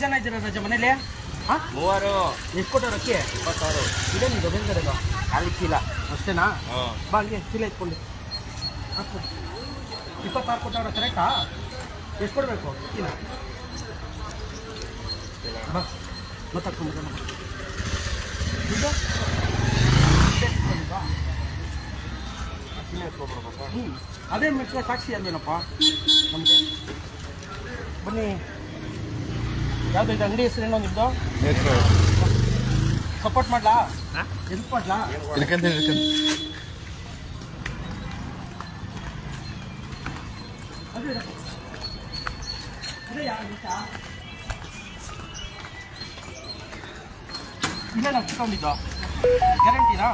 ಜನ ಇದ್ದೀರಾ ರಾಜ ಮನೇಲಿ ಹಾ? ಮೂವರು. ಎಷ್ಟು ಕೊಟ್ಟರು ಅಕ್ಕಿ? ಇಪ್ಪತ್ತಾರು. ಇದೆ ನೀವು ಬೆಂಗಡದು ಅಲ್ಲಿ ಚೀಲ. ಅಷ್ಟೇನಾ? ಬಾ ಹಂಗೆ ಚೀಲ ಇಟ್ಕೊಂಡು ಇಪ್ಪತ್ತಾರು ಕೊಟ್ಟವ್ರ ಕರೆಕ್ಟಾ ಎಷ್ಟು ಕೊಡಬೇಕು ಚೀಲ? ಬಾ ಎತ್ಕೊಬಿಡ್ಬೇಕು ಹ್ಞೂ ಅದೇ ಮೆಟ್ಲೆ ಸಾಕ್ಷಿ ಅಂದೇನಪ್ಪ ನಮಗೆ? ಬನ್ನಿ. ಯಾವುದು ಇದು ಅಂಗಡಿ ಹೆಸರೇನೋ ನಿಮ್ಮದು ಸಪೋರ್ಟ್ ಮಾಡ್ಲಾ? ಹೆಲ್ಪ್ ಮಾಡ್ಲಾ? ಇಲ್ಲೇ ನಾವು ಚಿಕ್ಕೊಂಡಿದ್ದು ಗ್ಯಾರಂಟಿನಾ?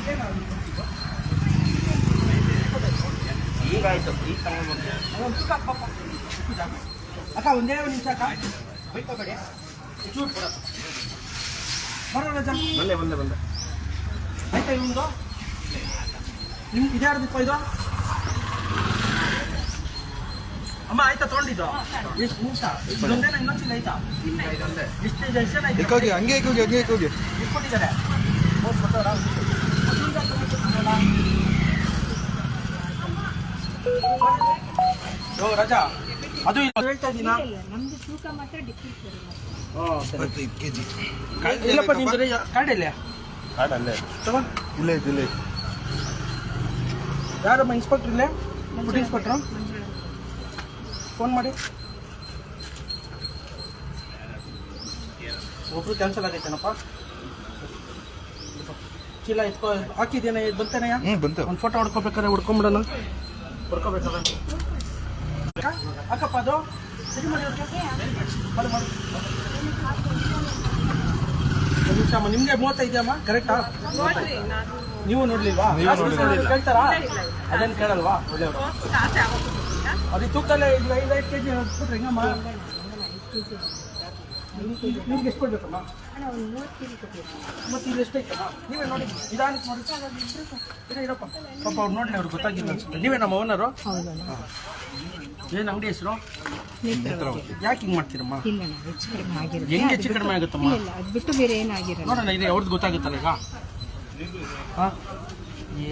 ಇಟ್ಕೊಂಡಿದ್ದು. ಈಗ ಆಯ್ತು ಅಕ್ಕ ಒಂದೇ ಒಂದು ನಿಮಿಷ ಅಕ್ಕ. ಬೈಕೋಬೇಡಿ ಚೂರು ಕೊಡ ಬರೋ ರಜಾ. ಬಂದೆ ಬಂದೆ ಬಂದೆ. ಆಯ್ತಾ ನಿಮ್ಗೆ ನಿಮ್ ಇದ್ಯಾರ್ದಪ್ಪ ಇದು? ಅಮ್ಮ ಆಯ್ತಾ ತೊಗೊಂಡಿದ್ದು? ಎಷ್ಟು ನಿಮಿಷ? ಇದೊಂದೇನ ಇನ್ನೊಂದು ಆಯ್ತಾ? ಎಷ್ಟು ಜನ? ಇಕ್ಕೋಗಿ ಹಂಗೆ ಹೋಗಿ ಹಂಗೆ ಹೋಗಿ ಇಟ್ಕೊಂಡಿದ್ದಾರೆ ರಜಾ. ಅದು ಹೇಳ್ತಾ ಇದ್ದೀನಾ ನಮ್ದು ತೂಕ ಮಾತ್ರ ಡಿಫ್ರೆಂಟ್ ಜಿ ಇಲ್ಲಪ್ಪ ನಿಮ್ದು ಕಾರ್ಡ್ ಇಲ್ಲ ಕಾಡ್ ಅಲ್ಲೇ ತಗೋ. ಇಲ್ಲ ಇಲ್ಲ. ಯಾರಮ್ಮ ಇನ್ಸ್ಪೆಕ್ಟರ್ ಇಲ್ಲೇ? ಫುಡ್ ಇನ್ಸ್ಪೆಕ್ಟ್ರು ಫೋನ್ ಮಾಡಿ. ಒಬ್ರು ಕ್ಯಾನ್ಸಲ್ ಆಗೈತೇನಪ್ಪ? ಚೀಲ ಇಟ್ಕೋ ಹಾಕಿದ್ದೇನೆ? ಬಂತೇನೆಯ ಒಂದು ಫೋಟೋ ಹೊಡ್ಕೋಬೇಕಾದ್ರೆ ಹೊಡ್ಕೊಂಬಿಡೋಣ. ಹೊಡ್ಕೋಬೇಕಲ್ಲ ಅಕ್ಕಪ್ಪ ಅದು. ಸರಿ ಮಾಡಿ ಮಾಡಿ ಮಾಡಿ ಅಮ್ಮ ನಿಮಗೆ ಮೂವತ್ತೈದು ಅಮ್ಮ ಕರೆಕ್ಟಾ ನೀವು ನೋಡ್ಲಿಲ್ವಾ. ಕೇಳ್ತಾರಾ? ಅದೇನು ಕೇಳಲ್ವಾ? ಒಳ್ಳೆಯವರು. ಅದು ತೂಕಲ್ಲೇ ಇದು ಐದು ಐದು ಕೆ ಜಿ ಕೊಟ್ರಿ ಹೆಂಗಮ್ಮ ನಿಮ್ಗೆ ಎಷ್ಟು ಕೊಡ್ಬೇಕಮ್ಮ? ಮತ್ತೆ ಇಲ್ಲಿ ನೀವೇ ನೋಡಿ ನಿಧಾನಕ್ಕೆ ನೋಡಿ. ಇರ ಇರಪ್ಪ. ಪಾಪ ಅವ್ರು ನೋಡಿ ಅವ್ರಿಗೆ ಗೊತ್ತಾಗಿಲ್ಲ ಅನ್ಸುತ್ತೆ. ನೀವೇ ನಮ್ಮ ಓನರು ಏನು ಅಂಗಡಿ ಹೆಸರು? ಯಾಕೆ ಹಿಂಗೆ ಮಾಡ್ತೀರಮ್ಮ? ಹೆಂಗೆ ಹೆಚ್ಚು ಕಡಿಮೆ ಆಗುತ್ತಮ್ಮ? ಬಿಟ್ಟು ಬೇರೆ ಏನಾಗಿರಲ್ಲ ನೋಡೋಣ ಇದು ಅವ್ರದ್ದು ಗೊತ್ತಾಗುತ್ತಲ್ಲ ಈಗ? ಹಾಂ?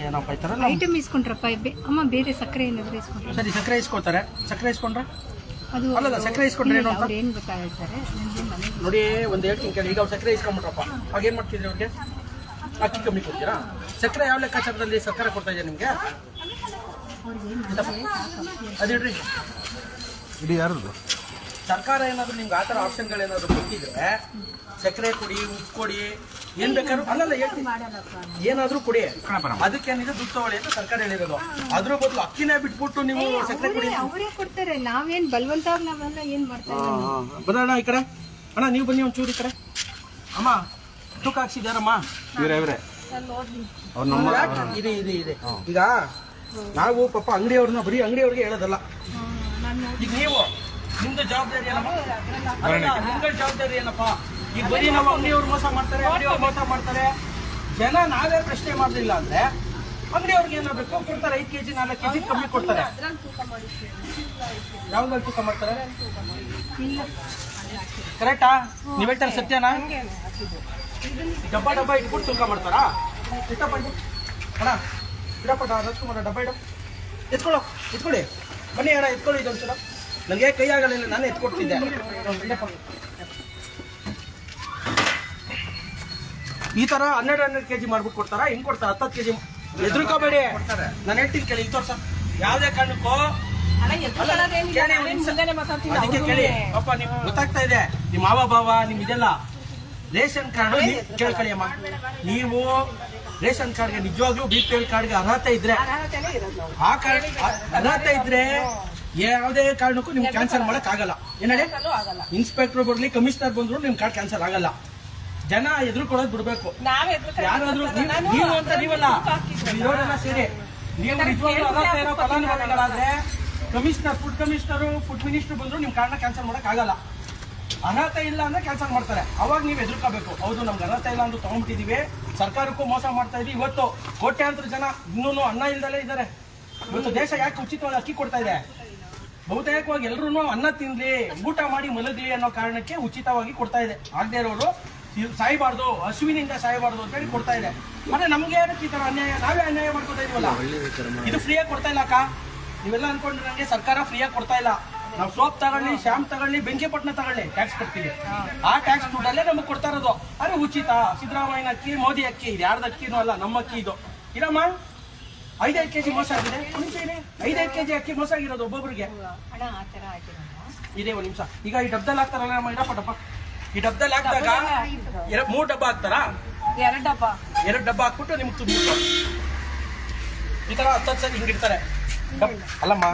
ಏನಪ್ಪ ಈ ಥರ ಐಟಮ್ ಇಸ್ಕೊಂಡ್ರಪ್ಪ ಅಮ್ಮ ಬೇರೆ ಸಕ್ಕರೆ ಏನಾದರೂ ಇಸ್ಕೊಂಡ್ರೆ ಸರಿ ಸಕ್ಕರೆ ಇಸ್ಕೊತಾರೆ ಸಕ್ಕರೆ ಇಸ್ಕೊಂಡ್ರೆ? ಅದು ಅಲ್ಲಲ್ಲ, ಸಕ್ಕರೆ ಇಸ್ಕೊಂಡ್ರೆ ಏನು ಅಂತ? ಅವ್ರು ಏನು ಮನೆಗೆ ನೋಡಿ ಒಂದು ಹೇಳ್ತೀನಿ ಕೇಳಿ ಈಗ ಅವ್ರು ಸಕ್ಕರೆ ಇಸ್ಕೊಂಬಿಟ್ರಪ್ಪ ಆಗೇನು ಮಾಡ್ತಿದ್ರಿ ಅವ್ರಿಗೆ? ಅಕ್ಕಿ ಕಮ್ಮಿ ಕೊಡ್ತೀರಾ ಸಕ್ಕರೆ ಯಾವ ಲೆಕ್ಕಾಚಾರದಲ್ಲಿ ಸಕ್ಕರೆ ಕೊಡ್ತಾ ಇದೆ ನಿಮಗೆ? ಅವ್ರಿಗೆ ಏನು ಮಾಡಿದ್ರೆ ಸಾಕು ಅದು ಹೇಳ್ರಿ. ಇಡೀ ಯಾರದು ಸರ್ಕಾರ ಏನಾದ್ರು ನಿಮ್ಗೆ ಆ ಥರ ಆಪ್ಷನ್ಗಳೇನಾದ್ರು ಕೊಟ್ಟಿದ್ರೆ ಸಕ್ಕರೆ ಕೊಡಿ ಉಪ್ಪು ಕೊಡಿ ಏನ್ ಬೇಕಾದ್ರೂ ಅಲ್ಲಲ್ಲ ಹೇಳ್ತೀನಿ. ಏನಾದ್ರೂ ಕೊಡಿ. ಅದಕ್ಕೇನಿದೆ ದುಡ್ಡು ತಗೊಳ್ಳಿ ಅಂತ ಸರ್ಕಾರ ಹೇಳಿರೋದು. ಅದ್ರ ಬದಲು ಅಕ್ಕಿನೇ ಬಿಟ್ಬಿಟ್ಟು ನೀವು ಸಕ್ಕರೆ ಕೊಡಿ ಅವರೇ ಕೊಡ್ತಾರೆ. ನಾವೇನ್ ಬಲವಂತವಾಗಿ ನಾವೆಲ್ಲ ಏನ್ ಮಾಡ್ತಾರೆ ಬರೋಣ ಈ ಕಡೆ. ಅಣ್ಣ ನೀವು ಬನ್ನಿ ಒಂಚೂರು ಈ ಕಡೆ. ಅಮ್ಮ ತೂಕ ಹಾಕ್ಸಿದಾರಮ್ಮ ಇವರೇ ಇವ್ರೆ. ಅವ್ರು ನಮ್ಮ ಇದೆ ಇದೆ ಇದೆ. ಈಗ ನಾವು ಪಾಪ ಅಂಗಡಿಯವ್ರನ್ನ ಬರೀ ಅಂಗಡಿಯವ್ರಿಗೆ ಹೇಳೋದಲ್ಲ. ಈಗ ನೀವು ನಿಮ್ದು ಜವಾಬ್ದಾರಿ ಏನಪ್ಪ? ನಿಮ್ಗಳ ಜವಾಬ್ದಾರಿ ಏನಪ್ಪ? ಈಗ ಬರೀ ನಾವು ಅಂಗಡಿಯವ್ರು ಮೋಸ ಮಾಡ್ತಾರೆ ಅಂಗಡಿಯವ್ರು ಮೋಸ ಮಾಡ್ತಾರೆ. ಜನ ನಾವೇ ಪ್ರಶ್ನೆ ಮಾಡಲಿಲ್ಲ ಅಂದ್ರೆ ಅಂಗಡಿಯವ್ರಿಗೆ ಏನಾಗಬೇಕು ಕೊಡ್ತಾರೆ ಐದು ಕೆಜಿ ನಾಲ್ಕು ಕೆಜಿ ಕಮ್ಮಿ ಕೊಡ್ತಾರೆ. ಯಾವ್ದ್ರಲ್ಲಿ ತೂಕ ಮಾಡ್ತಾರೆ? ಕರೆಕ್ಟಾ ನೀವ್ ಹೇಳ್ತಾರೆ ಸತ್ಯನಾ? ಡಬ್ಬ ಡಬ್ಬ ಇಟ್ಬಿಟ್ಟು ತೂಕ ಮಾಡ್ತಾರಾ? ಇಟ್ಟಪ್ಪ ಅಣ್ಣ ಇಡಪ್ಪ ಮಾಡ ಡಬ್ಬ ಇಡು. ಎತ್ಕೊಳ್ಳೋ ಎತ್ಕೊಳ್ಳಿ. ಬನ್ನಿ ಅಣ್ಣ ಎತ್ಕೊಳ್ಳಿ ಇದೊಂದ್ಸಲ. ನನಗೆ ಕೈ ಆಗಲಿಲ್ಲ ನಾನು ಎತ್ಕೊಡ್ತಿದ್ದೆ. ಈ ತರ ಹನ್ನೆರಡು ಹನ್ನೆರಡು ಕೆಜಿ ಮಾಡ್ಬಿಟ್ಟು ಕೊಡ್ತಾರ? ಹೆಂಗ್ ಕೊಡ್ತಾರ? ಹತ್ತತ್ತು ಕೆಜಿ ಎದ್ರುಕೋಬೇಡಿ ನಾನು ಹೇಳ್ತೀನಿ ಕೇಳಿ ಈ ತೋರ್ಸ. ಯಾವ್ದೇ ಕಾರಣಕ್ಕೂ ಕೇಳಿ. ಅದಕ್ಕೆ ಪಾಪ ನಿಮ್ ಗೊತ್ತಾಗ್ತಾ ಇದೆ. ನಿಮ್ಮ ಮಾವ ಭಾವ ನಿಮ್ ಇದೆಲ್ಲ. ರೇಷನ್ ಕಾರ್ಡ್ ಕೇಳ್ಕೊಳ್ಳಿ ಅಮ್ಮ. ನೀವು ರೇಷನ್ ಕಾರ್ಡ್ಗೆ ನಿಜವಾಗ್ಲೂ ಬಿ ಪಿ ಎಲ್ ಕಾರ್ಡ್ಗೆ ಅರ್ಹತೆ ಇದ್ರೆ ಆ ಕಾರ್ಡ್ ಅರ್ಹತೆ ಇದ್ರೆ ಯಾವುದೇ ಕಾರಣಕ್ಕೂ ನಿಮ್ಗೆ ಕ್ಯಾನ್ಸಲ್ ಮಾಡಕ್ ಆಗಲ್ಲ. ಏನೇ ಇನ್ಸ್ಪೆಕ್ಟರ್ ಬರ್ಲಿ ಕಮಿಷನರ್ ಬಂದ್ರು ನಿಮ್ ಕಾರ್ಡ್ ಕ್ಯಾನ್ಸಲ್ ಆಗಲ್ಲ. ಜನ ಎದುರುಕೊಳ್ಳೋದು ಬಿಡ್ಬೇಕು. ಯಾರಾದ್ರೂ ನೀವು- ನೀವು ಅಂತ ನೀವಲ್ಲ. ಇರೋರೆಲ್ಲ ಸೇರಿ. ನೀವು ನಿಜವಾಗ್ಲೂ ಅರ್ಹತೆ ಇರೋ ಫಲಾನುಭವಿಗಳಾದ್ರೆ commissioner food commissioner food minister ಬಂದ್ರು ನಿಮ್ ಕಾರಣ ಕ್ಯಾನ್ಸಲ್ ಮಾಡಕ್ ಆಗಲ್ಲ. ಅರ್ಹತೆ ಇಲ್ಲ ಅಂದ್ರೆ ಕ್ಯಾನ್ಸಲ್ ಮಾಡ್ತಾರೆ. ಅವಾಗ ನೀವು ಎದುರ್ಕೋಬೇಕು. ಹೌದು ನಮ್ಗೆ ಅರ್ಹತೆ ಇಲ್ಲ ಅಂತ ತಗೊಂಡ್ಬಿಟ್ಟಿದೀವಿ. ಸರ್ಕಾರಕ್ಕೂ ಮೋಸ ಮಾಡ್ತಾ ಇದೀವಿ. ಇವತ್ತು ಕೋಟ್ಯಾಂತರ ಜನ ಇನ್ನೂ ಅನ್ನ ಇಲ್ದಲೇ ಇದ್ದಾರೆ. ಇವತ್ತು ದೇಶ ಯಾಕೆ ಉಚಿತವಾಗಿ ಅಕ್ಕಿ ಕೊಡ್ತಾ ಇದೆ? ಬಹುತೇಕವಾಗಿ ಎಲ್ರು ಅನ್ನ ತಿನ್ಲಿ ಊಟ ಮಾಡಿ ಮಲಗ್ಲಿ ಅನ್ನೋ ಕಾರಣಕ್ಕೆ ಉಚಿತವಾಗಿ ಕೊಡ್ತಾ ಇದೆ. ಆಗದೆ ಇರೋರು ಸಾಯಬಾರ್ದು ಹಸುವಿನಿಂದ ಸಾಯಬಾರ್ದು ಅಂತ ಹೇಳಿ ಕೊಡ್ತಾ ಇದೆ. ಮತ್ತೆ ನಮ್ಗೆ ಏನಕ್ಕೆ ಈ ತರ ಅನ್ಯಾಯ? ನಾವೇ ಅನ್ಯಾಯ ಮಾಡ್ಕೊತಾ ಇದೀವಲ್ಲ? ಇದು ಫ್ರೀಯಾಗಿ ಕೊಡ್ತಾ ಇಲ್ಲ ಅಕ್ಕ. ನೀವೆಲ್ಲ ಅನ್ಕೊಂಡ್ರೆ ನಂಗೆ ಸರ್ಕಾರ ಫ್ರೀಯಾಗಿ ಕೊಡ್ತಾ ಇಲ್ಲ. ನಾವು ಸೋಪ್ ತಗೊಳ್ಳಿ ಶ್ಯಾಮ್ ತಗೊಳ್ಳಿ ಬೆಂಕಿಪಟ್ಟಣ ತಗೊಳ್ಳಿ ಟ್ಯಾಕ್ಸ್ ಕೊಡ್ತೀವಿ ಆ ಟ್ಯಾಕ್ಸ್ ದುಡ್ಡಲ್ಲೇ ನಮಗೆ ಕೊಡ್ತಾ ಇರೋದು. ಅರೆ ಉಚಿತ ಸಿದ್ದರಾಮಯ್ಯನ ಅಕ್ಕಿ ಮೋದಿ ಅಕ್ಕಿ ಇದು ಯಾರ್ದು ಅಕ್ಕಿನೂ ಅಲ್ಲ ನಮ್ಮ ಅಕ್ಕಿ ಇದು. ಇರಮ್ಮ ಐದೈದು ಕೆಜಿ ಮೋಸ ಆಗಿದೆ. ಐದೈದು ಕೆಜಿ ಅಕ್ಕಿ ಮೋಸ ಆಗಿರೋದು ಒಬ್ಬೊಬ್ರಿಗೆ. ಇದೇ ಒಂದು ನಿಮಿಷ ಈಗ ಈ ಡಬ್ದಲ್ಲಿ ಹಾಕ್ತಾರಲ್ಲ ನಮ್ಮ ಇಡಪ್ಪ ಡಬ್ಬ ಈ ಡಬ್ಬದಲ್ಲಿ ಹಾಕಿದಾಗ ಎರಡು ಮೂರು ಡಬ್ಬ ಹಾಕ್ತಾರಾ? ಎರಡು ಡಬ್ಬ. ಎರಡು ಡಬ್ಬ ಹಾಕ್ಬಿಟ್ಟು ನಿಮ್ಗೆ ತುಂಬ ಈ ತರ ಹತ್ತು ಹತ್ತು ಸರಿ ಹಿಂಗಿಡ್ತಾರೆ. ಅಲ್ಲಮ್ಮ.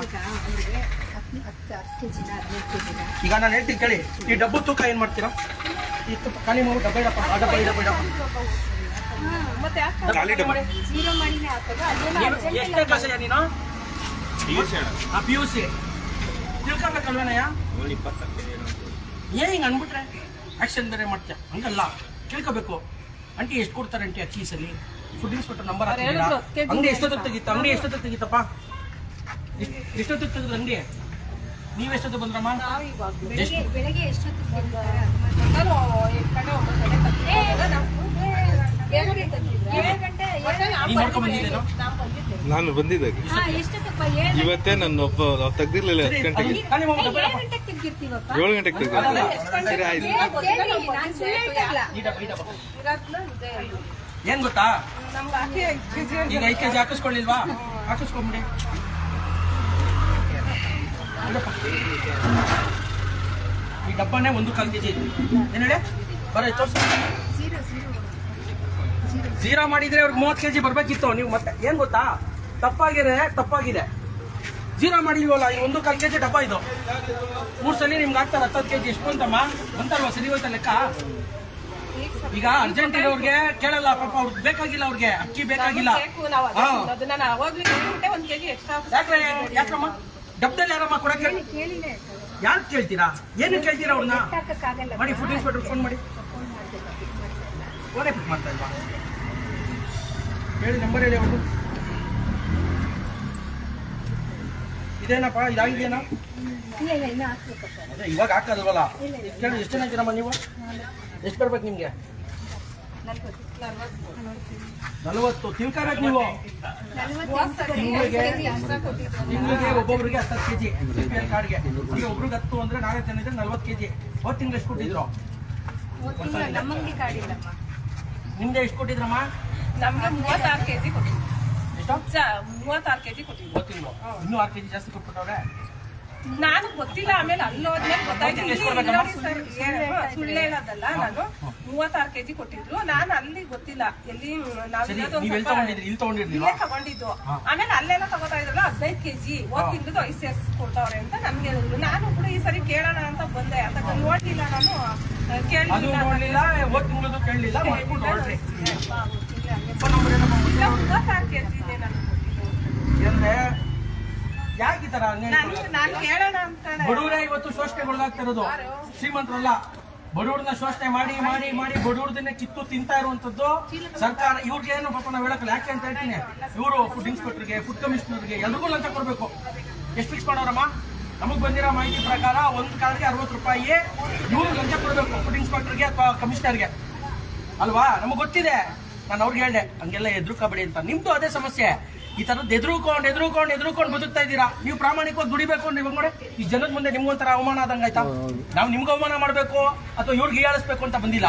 ಈಗ ನಾನು ಹೇಳ್ತೀನಿ ಕೇಳಿ ಈ ಡಬ್ಬು ತೂಕ ಏನ್ ಮಾಡ್ತೀರಾ? ಈ ತುಪ್ಪ ಖಾಲಿ ಮಾಡಿ ಡಬ್ಬ ಇಡಪ್ಪ ಆ ಡಬ್ಬ ಈ ಡಬ್ಬ ಇಡಪ್ಪ ಮತ್ತೆ ಯಾಕೆ ಖಾಲಿ ಡಬ್ಬ. ಮಾಡಿ. ಜೀರೋ ಮಾಡಿನೇ ಹಾಕೋದು ಅಲ್ಲೆಲ್ಲ ನೀನು ಅರ್ಜೆಂಟ್ ಎಷ್ಟನೇ ಕ್ಲಾಸ್ ನೀನು ಆ ಪಿ ಯು ಸಿ. ತಿಳ್ಕೊಬೇಕಲ್ವೇನಯ್ಯ? ಏನ್ ಹಿಂಗ್ ಅನ್ಬಿಟ್ರೆ. ಆಕ್ಷನ್ ಬೇರೆ ಮಾಡ್ತೀಯ? ಹಂಗಲ್ಲ. ಕೇಳ್ಕೋಬೇಕು. ಅಂಟಿ ಎಷ್ಟು ಕೊಡ್ತಾರೆ ಅಂಟಿ ಆ ಸಲಿ ಫುಡ್ ಇನ್ಸ್ಪೆಕ್ಟರ್ ನಂಬರ್ ಅಂಗಡಿ ಎಷ್ಟೊತ್ತಿಗೆ ತೆಗಿತ? ಅಂಗಡಿ ಎಷ್ಟೊತ್ತಿಗೆ ತೆಗಿತಪ್ಪ? ಎಷ್ಟೊತ್ತು ಎಷ್ಟೊತ್ತಿಗೆ ತೆಗೆದ್ರು ಅಂಗಡಿ? ನೀವ್ ಎಷ್ಟೊತ್ತಿಗೆ ಬಂದ್ರಮ್ಮ? ಬೆಳಗ್ಗೆ. ನಾನು ಬಂದಿದ್ದೆ. ಇವತ್ತೇ ನನ್ನ ಒಬ್ಬ ತೆಗ್ದಿರ್ಲಿಲ್ಲ ಹತ್ತು ಗಂಟೆಗೆ. ಏಳು. ಗಂಟೆಗೆ ತೆಗ್ದಿರ್ತೀವಪ್ಪ ಏಳು ಸರಿ ಆಯ್ತು. ಏನ್ ಗೊತ್ತಾ? ಈಗ ಐದು ಕೆಜಿ ಹಾಕಿಸ್ಕೊಳ್ಳಿಲ್ವಾ? ಹಾಕಿಸ್ಕೊಂಬಿಡಿ. ಈ ಡಬ್ಬನೇ ಒಂದು ಕಾಲು ಕೆಜಿ ಏನ್ ಹೇಳಿ? ಬರೋ ತೋರ್ಸಿ. ಜೀರಾ ಮಾಡಿದ್ರೆ ಅವ್ರಿಗೆ ಮೂವತ್ತು ಕೆಜಿ ಬರ್ಬೇಕಿತ್ತು ನೀವು ಮತ್ತೆ. ಏನ್ ಗೊತ್ತಾ? ತಪ್ಪಾಗಿದೆ ತಪ್ಪಾಗಿದೆ. ಜೀರಾ ಮಾಡಿಲ್ವಲ್ಲ? ಈ ಒಂದು ಕಾಲು ಕೆಜಿ ಡಬ್ಬ ಇದು. ಮೂರು ಸಲ ನಿಮ್ಗೆ ಆಗ್ತಾರೆ ಹತ್ತತ್ತು ಕೆಜಿ. ಎಷ್ಟು ಅಂತಮ್ಮ ಬಂತಲ್ವಾ? ಸರಿ ಹೋಯ್ತಾ ಲೆಕ್ಕ? ಈಗ ಅರ್ಜೆಂಟ್ ಅವ್ರಿಗೆ ಕೇಳಲ್ಲ ಪಾಪ ಅವ್ರಿಗೆ ಬೇಕಾಗಿಲ್ಲ ಅವ್ರಿಗೆ. ಅಕ್ಕಿ ಬೇಕಾಗಿಲ್ಲ. ಯಾಕ್ರೆ ಯಾಕ್ರಮ್ಮ? ಡಬ್ಬದಲ್ಲಿ ಯಾರಮ್ಮ ಕೊಡಕ್ಕೆ? ಯಾರು ಕೇಳ್ತೀರಾ? ಏನು ಕೇಳ್ತೀರಾ ಅವ್ರನ್ನ ಮಾಡಿ ಫುಡ್ ಇನ್ಸ್ಪೆಕ್ಟರ್ ಫೋನ್ ಮಾಡಿ. ಫೋನ್ ಪಿಕ್ ಮಾಡ್ತಾ ಇಲ್ವಾ? ಹೇಳಿ ನಂಬರ್ ಹೇಳಿ ಅವ್ರದ್ದು ಇದೇನಪ್ಪ? ಇದಾಗಿದೆಯೇನಾ? ಅದೇ ಇವಾಗ ಹಾಕೋದಲ್ವಲ್ಲ? ಕೇಳಿ ಎಷ್ಟು ಜನ ಇದ್ದೀರಮ್ಮ ನೀವು? ಎಷ್ಟು ಬರ್ಬೇಕು ನಿಮಗೆ? ನಲ್ವತ್ತು. ತಿಳ್ಕೊಬೇಕು ನೀವು. ತಿಂಗಳಿಗೆ ಒಬ್ಬೊಬ್ರಿಗೆ ಹತ್ತು ಕೆಜಿ ಜಿ ಎಲ್ ಕಾರ್ಡ್ಗೆ. ಈಗ ಒಬ್ರಿಗೆ ಹತ್ತು ಅಂದ್ರೆ ನಾಳೆ ತಂದಿದ್ರೆ ನಲ್ವತ್ತು ಕೆ ಜಿ ಹೋದ್ ತಿಂಗಳು ಎಷ್ಟು ಕೊಟ್ಟಿದ್ರು? ನಿಮ್ಗೆ ಎಷ್ಟು ಕೊಟ್ಟಿದ್ರಮ್ಮ? ನಮ್ಗೆ ಮೂವತ್ತಾರು ಕೆಜಿ ಕೊಟ್ಟಿದ್ರು. ಎಷ್ಟು ಮೂವತ್ತಾರು ಕೆಜಿ ಕೊಟ್ಟಿದ್ರು. ಹೋದ್. ಇನ್ನೂ ಆರು ಕೆಜಿ ಜಾಸ್ತಿ ಕೊಟ್ಬಿಟ್ಟವ್ರೆ? ನಾನು ಗೊತ್ತಿಲ್ಲ ಆಮೇಲೆ ಅಲ್ಲೋದ್ಮೇಲೆ ಗೊತ್ತಾಯ್ತು. ಸುಳ್ಳು ಹೇಳೋದಲ್ಲ ನಾನು. ಮೂವತ್ತಾರು ಕೆಜಿ ಕೊಟ್ಟಿದ್ರು. ನಾನು ಅಲ್ಲಿ ಗೊತ್ತಿಲ್ಲ. ಎಲ್ಲಿ ಇಲ್ಲಿ ತಗೊಂಡಿದ್ದು. ಆಮೇಲೆ ಅಲ್ಲೆಲ್ಲ ತಗೋತಾ ಇದ್ರಲ್ಲ ಹದಿನೈದು ಕೆಜಿ. ಹೋದ್ ತಿಂಗಳು ಐದು ಸೇರ್ಸ್ ಕೊಡ್ತಾವ್ರೆ ಅಂತ ನನ್ಗೆ ಹೇಳಿದ್ರು. ನಾನು ಕೂಡ ಈ ಸರಿ ಕೇಳೋಣ ಅಂತ ಬಂದೆ. ಅಂತ ನೋಡ್ಲಿಲ್ಲ ನಾನು. ಕೇಳ್ಲಿಲ್ಲ ಕೇಳಲಿಲ್ಲ. ಯಾಕೆ ಈ ತರ ಬಡವರೇ ಇವತ್ತು ಶೋಷಣೆಗೊಳಗಾಗ್ತಾ ಇರೋದು ಶ್ರೀಮಂತರಲ್ಲ ಬಡವ್ರನ್ನ ಶೋಷಣೆ ಮಾಡಿ ಮಾಡಿ ಮಾಡಿ ಬಡವ್ರದನ್ನ ಕಿತ್ತು ತಿಂತಾ ಇರುವಂತದ್ದು ಸರ್ಕಾರ. ಇವ್ರಿಗೆ ಏನು ಪಾಪ ನಾವು ಹೇಳಕ್ಕಲ್ಲ. ಯಾಕೆ ಅಂತ ಹೇಳ್ತೀನಿ. ಇವರು ಫುಡ್ ಇನ್ಸ್ಪೆಕ್ಟರ್ಗೆ ಫುಡ್ ಕಮಿಷನರ್ಗೆ ಎಲ್ರಿಗೂ ಲಂಚ ಕೊಡ್ಬೇಕು. ಎಷ್ಟು ಫಿಕ್ಸ್ ಮಾಡೋರಮ್ಮ? ನಮಗ್ ಬಂದಿರೋ ಮಾಹಿತಿ ಪ್ರಕಾರ ಒಂದು ಕಾಲಕ್ಕೆ ಅರವತ್ತು ರೂಪಾಯಿ. ಇವ್ರಿಗೆ ಲಂಚ ಕೊಡ್ಬೇಕು ಫುಡ್ ಇನ್ಸ್ಪೆಕ್ಟರ್ಗೆ ಅಥವಾ ಕಮಿಷನರ್ಗೆ ಅಲ್ವಾ? ನಮಗ್ ಗೊತ್ತಿದೆ. ನಾನು ಅವ್ರಿಗೆ ಹೇಳಿದೆ ಹಂಗೆಲ್ಲ ಎದುರುಕಬೇಡಿ ಅಂತ. ನಿಮ್ದು ಅದೇ ಸಮಸ್ಯೆ. ಈ ತರದ್ ಎದುರುಕೊಂಡು ಎದುರುಕೊಂಡು ಎದುರುಕೊಂಡು ಬದುಕ್ತಾ ಇದ್ದೀರಾ? ನೀವು ಪ್ರಾಮಾಣಿಕವಾಗಿ ದುಡಿಬೇಕು ಅಂದ್ರೆ ಇವಾಗ ನೋಡಿ ಈ ಜನದ ಮುಂದೆ ನಿಮ್ಗೊಂಥರ ಅವಮಾನ ಆದಂಗೆ ಆಯ್ತಾ? ನಾವು ನಿಮ್ಗೆ ಅವಮಾನ ಮಾಡಬೇಕು ಅಥವಾ ಇವ್ರಿಗೆ ಹೀಯಾಳಿಸ್ಬೇಕು ಅಂತ ಬಂದಿಲ್ಲ.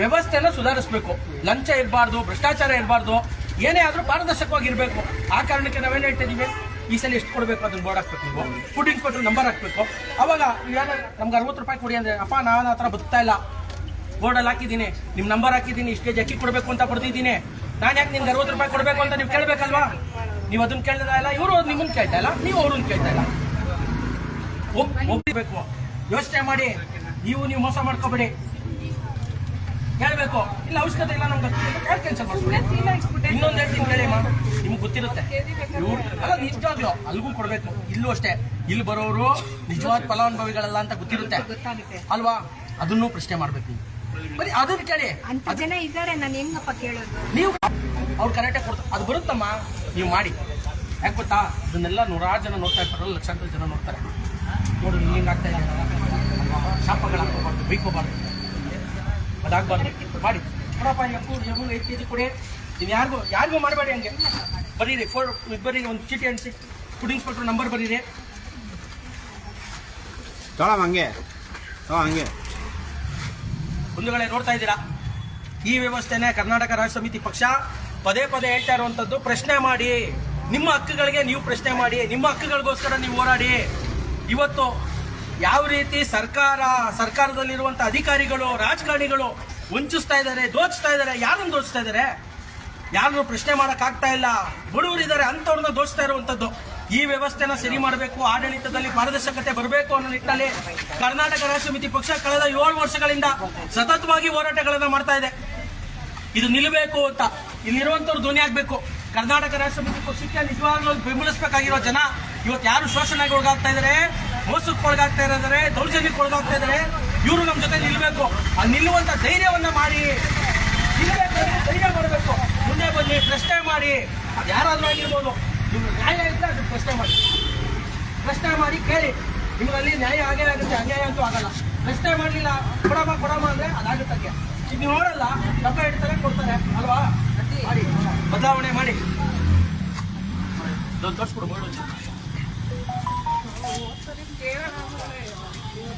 ವ್ಯವಸ್ಥೆನ ಸುಧಾರಿಸಬೇಕು. ಲಂಚ ಇರಬಾರ್ದು ಭ್ರಷ್ಟಾಚಾರ ಇರಬಾರ್ದು ಏನೇ ಪಾರದರ್ಶಕವಾಗಿ ಇರಬೇಕು ಆ ಕಾರಣಕ್ಕೆ ನಾವೇನ್ ಹೇಳ್ತಾ ಇದೀವಿ? ಈ ಸಲ ಎಷ್ಟು ಕೊಡಬೇಕು ಅದನ್ನ ಬೋರ್ಡ್ ಹಾಕ್ಬೇಕು ನೀವು? ಫುಡ್ ಇನ್ಸ್ಪೆಕ್ಟರ್ ನಂಬರ್ ಹಾಕ್ಬೇಕು. ಅವಾಗ ಏನು ನಮ್ಗೆ ಅರವತ್ತು ರೂಪಾಯಿ ಕೊಡಿ ಅಂದ್ರೆ ಅಪ್ಪ ನಾನು ಆ ಥರ ಬದುಕ್ತಾ ಇಲ್ಲ. ಬೋರ್ಡಲ್ಲಿ ಹಾಕಿದ್ದೀನಿ. ನಿಮ್ಮ ನಂಬರ್ ಹಾಕಿದ್ದೀನಿ. ಇಷ್ಟೇ ಕೆಜಿ ಅಕ್ಕಿ ಕೊಡಬೇಕು ಅಂತ ಕೊಡ್ತಿದ್ದೀನಿ. ನಾನು ಯಾಕೆ ನಿಮ್ಗೆ ಅರವತ್ತು ರೂಪಾಯಿ ಕೊಡಬೇಕು ಅಂತ ನೀವು ಕೇಳಬೇಕಲ್ವಾ? ನೀವು ಅದನ್ನ ಕೇಳ್ತಾ ಇಲ್ಲ. ಇವರು ನಿಮ್ಮನ್ನು ಕೇಳ್ತಾ ಇಲ್ಲ. ನೀವು ಅವ್ರನ್ನ ಕೇಳ್ತಾ ಇಲ್ಲ. ಒಪ್- ಒಪ್ಪಿಬೇಕು ಯೋಚನೆ ಮಾಡಿ. ನೀವು ನೀವು ಮೋಸ ಮಾಡ್ಕೋಬೇಡಿ. ಹೇಳ್ಬೇಕು ಇಲ್ಲ, ಅವಶ್ಯಕತೆ ಇಲ್ಲ ನಮ್ಗೆ. ಯಾಕೆ ಕ್ಯಾನ್ಸಲ್ ಇಟ್ಬಿಟ್ಟೆ ಇನ್ನೊಂದು ಹೇಳ್ತೀನಿ ಕೇಳಿ ಮಾ ನಿಮ್ಗೆ ಗೊತ್ತಿರುತ್ತೆ. ಅಲ್ಲ, ನಿಜವಾಗ್ಲು. ಅಲ್ಗೂ ಕೊಡ್ಬೇಕು. ಇಲ್ಲೂ ಅಷ್ಟೇ. ಇಲ್ಲಿ ಬರೋರು ನಿಜವಾದ ಫಲಾನುಭವಿಗಳಲ್ಲ ಅಂತ ಗೊತ್ತಿರುತ್ತೆ. ಅಲ್ವಾ? ಅದನ್ನು ಪ್ರಶ್ನೆ ಮಾಡ್ಬೇಕು ನೀವು. ಬರೀ ಅದನ್ನ ಕೇಳಿ ಅಂತ ಜನ ಇದ್ದಾರೆ ನಾನು ಹೆಂಗಪ್ಪ ಕೇಳೋದು? ನೀವು ಅವ್ರು ಕರೆಕ್ಟಾಗಿ ಕೊಡ್ತಾರೆ ಅದು ಬರುತ್ತಮ್ಮ ನೀವು ಮಾಡಿ. ಯಾಕೆ ಗೊತ್ತಾ? ಅದನ್ನೆಲ್ಲ ನೂರಾರು ಜನ ನೋಡ್ತಾ ಇರ್ತಾರಲ್ಲ ಲಕ್ಷಾಂತರ ಜನ ನೋಡ್ತಾರೆ. ನೋಡು ಹಿಂಗೆ ಹಿಂಗೆ ಆಗ್ತಾ ಇದೆ? ಶಾಪಗಳಾಗಬಾರ್ದು ಬೈಕೋಬಾರ್ದು. ಅದಾಗಬಾರ್ದು. ಮಾಡಿ. ಕೊಡಪ್ಪ ಎಪ್ಪು ಎಮ್ಮು ಐದು ಕೆ ಜಿ ಕೊಡಿ. ನೀವು ಯಾರಿಗೂ ಯಾರಿಗೂ ಮಾಡಬೇಡಿ ಹಂಗೆ. ಬರೀರಿ ಫೋರ್ ಇಬ್ಬರಿಗೆ ಬರೀರಿ ಒಂದು ಚೀಟಿ ಅನ್ಸಿ ಫುಡ್ ಇನ್ಸ್ಪೆಕ್ಟರ್ ನಂಬರ್ ಬರೀರಿ. ಹಂಗೆ. ಹಂಗೆ. ಬಂಧುಗಳೇ ನೋಡ್ತಾ ಇದ್ದೀರಾ? ಈ ವ್ಯವಸ್ಥೆನೇ ಕರ್ನಾಟಕ ರಾಜ್ಯ ಸಮಿತಿ ಪಕ್ಷ ಪದೇ ಪದೇ ಹೇಳ್ತಾ ಇರುವಂಥದ್ದು ಪ್ರಶ್ನೆ ಮಾಡಿ, ನಿಮ್ಮ ಹಕ್ಕುಗಳಿಗೆ ನೀವು ಪ್ರಶ್ನೆ ಮಾಡಿ, ನಿಮ್ಮ ಹಕ್ಕುಗಳಿಗೋಸ್ಕರ ನೀವು ಹೋರಾಡಿ. ಇವತ್ತು ಯಾವ ರೀತಿ ಸರ್ಕಾರ ಸರ್ಕಾರದಲ್ಲಿರುವಂಥ ಅಧಿಕಾರಿಗಳು, ರಾಜಕಾರಣಿಗಳು ವಂಚಿಸ್ತಾ ಇದ್ದಾರೆ ದೋಚಿಸ್ತಾ ಇದ್ದಾರೆ, ಯಾರನ್ನು ದೋಚಿಸ್ತಾ ಇದ್ದಾರೆ? ಯಾರನ್ನು ಪ್ರಶ್ನೆ ಮಾಡೋಕ್ಕಾಗ್ತಾ ಇಲ್ಲ. ಬಡವರಿದ್ದಾರೆ ಅಂತವ್ರನ್ನ ದೋಚ್ತಾ ಇರುವಂತದ್ದು. ಈ ವ್ಯವಸ್ಥೆನ ಸರಿ ಮಾಡಬೇಕು, ಆಡಳಿತದಲ್ಲಿ ಪಾರದರ್ಶಕತೆ ಬರಬೇಕು ಅನ್ನೋ ನಿಟ್ಟಿನಲ್ಲಿ ಕರ್ನಾಟಕ ರಾಷ್ಟ್ರ ಸಮಿತಿ ಪಕ್ಷ ಕಳೆದ ಏಳು ವರ್ಷಗಳಿಂದ ಸತತವಾಗಿ ಹೋರಾಟಗಳನ್ನು ಮಾಡ್ತಾ ಇದೆ. ಇದು ನಿಲ್ಲಬೇಕು ಅಂತ. ಇಲ್ಲಿರುವಂತವ್ರು ಧ್ವನಿ ಆಗ್ಬೇಕು ಕರ್ನಾಟಕ ರಾಷ್ಟ್ರ ಸಮಿತಿ ಪಕ್ಷಕ್ಕೆ ನಿಜವಾಗ್ಲೂ ಬೆಂಬಲಿಸಬೇಕಾಗಿರೋ ಜನ ಇವತ್ತು ಯಾರು ಶೋಷಣೆಗೆ ಒಳಗಾಗ್ತಾ ಇದಾರೆ, ಮೋಸಕ್ಕೆ ಒಳಗಾಗ್ತಾ ಇದ್ದಾರೆ ದೌರ್ಜನ್ಯಕ್ಕೆ ಒಳಗಾಗ್ತಾ ಇದಾರೆ, ಇವರು ನಮ್ಮ ಜೊತೆ ನಿಲ್ಲಬೇಕು ಆ ನಿಲ್ಲುವಂತ ಧೈರ್ಯವನ್ನ ಮಾಡಿ ಧೈರ್ಯ ಮಾಡಬೇಕು. ಮುಂದೆ ಬನ್ನಿ, ಪ್ರಶ್ನೆ ಮಾಡಿ. ಯಾರಾದ್ರೂ ಆಗಿರ್ಬೋದು. ನಿಮ್ಗೆ ನ್ಯಾಯ ಇದ್ರೆ ಅದು ಪ್ರಶ್ನೆ ಮಾಡಿ. ಪ್ರಶ್ನೆ ಮಾಡಿ ಕೇಳಿ. ನಿಮ್ಮಲ್ಲಿ ನ್ಯಾಯ ಆಗೇ ಆಗುತ್ತೆ ಅನ್ಯಾಯ ಅಂತೂ ಆಗಲ್ಲ. ಪ್ರಶ್ನೆ ಮಾಡಲಿಲ್ಲ ಕೊಡಮ್ಮ ಕೊಡಮ್ಮ ಅಂದ್ರೆ ಅದಾಗುತ್ತೆ ಈಗ ನೀವು ನೋಡಲ್ಲ ಡಬ್ಬ ಇಡ್ತಾರೆ ಕೊಡ್ತಾರೆ ಅಲ್ವಾ? ಮಾಡಿ. ಬದಲಾವಣೆ ಮಾಡಿ. ತೋರಿಸ್ಕೊಡು ಹೇಳೋಣ ಕೇಳೋಣ ಅಂದ್ರೆ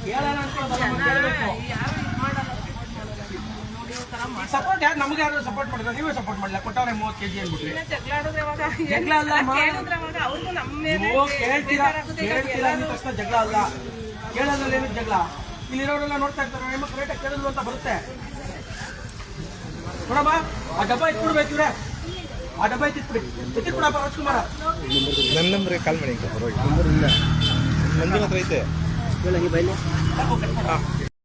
ಕೇಳೋಣ ಅನ್ಕೊಳ್ಳೋದಲ್ಲ, ಕೇಳ್ಬೇಕು. ಯಾರು ಇದ್ ಮಾಡಲ್ಲ ನೋಡಿ ಈ ತರ ಮಾಡ್ತಾರೆ. ಸಪೋರ್ಟ್ ಯಾರು? ನಮ್ಗೆ ಯಾರು ಸಪೋರ್ಟ್ ಮಾಡಿದ್ರೆ ನೀವೇ ಸಪೋರ್ಟ್ ಮಾಡಲ್ಲ. ಕೊಟ್ಟವ್ರೆ ಮೂವತ್ತು ಕೆಜಿ ಅಂದ್ಬಿಟ್ರಿ. ಜಗಳ ಯಾವಾಗ? ಜಗಳ ಅಲ್ಲ ಕೇಳ್ತೀರಾ? ಬೇಜಾರಾಗುತ್ತೆ. ಕೇಳ್ತೀರಾ ಅಂದ ತಕ್ಷಣ ಜಗಳ ಅಲ್ಲ. ಕೇಳೋದ್ರಲ್ಲಿ ಏನು ಜಗಳ? ಇಲ್ಲಿರೋರೆಲ್ಲ ನೋಡ್ತಾ ಇರ್ತಾರೆ. ನಿಮ್ಮ ರೇಟಾಗಿ ಕೇಳಿದ್ರು ಅಂತ ಬರುತ್ತೆ. ನೋಡಮ್ಮ ಆ ಡಬ್ಬ ಎತ್ಬಿಡ್ಬೇಕು ಇವ್ರೆ. ಆ ಡಬ್ಬ ಎತ್ತಿಟ್ಬಿಡಿ. ಎತ್ತಿಟ್ಬಿಡಪ್ಪ ರಾಜ್ಕುಮಾರ. ನನ್ನ ನಂಬರ್ ಕಾಲ್ ಮಾಡಿ ನಂಬರ್ ಇಲ್ಲ ಮಂಜುನ ಹತ್ರ ಐತೆ. ಮಾಡು.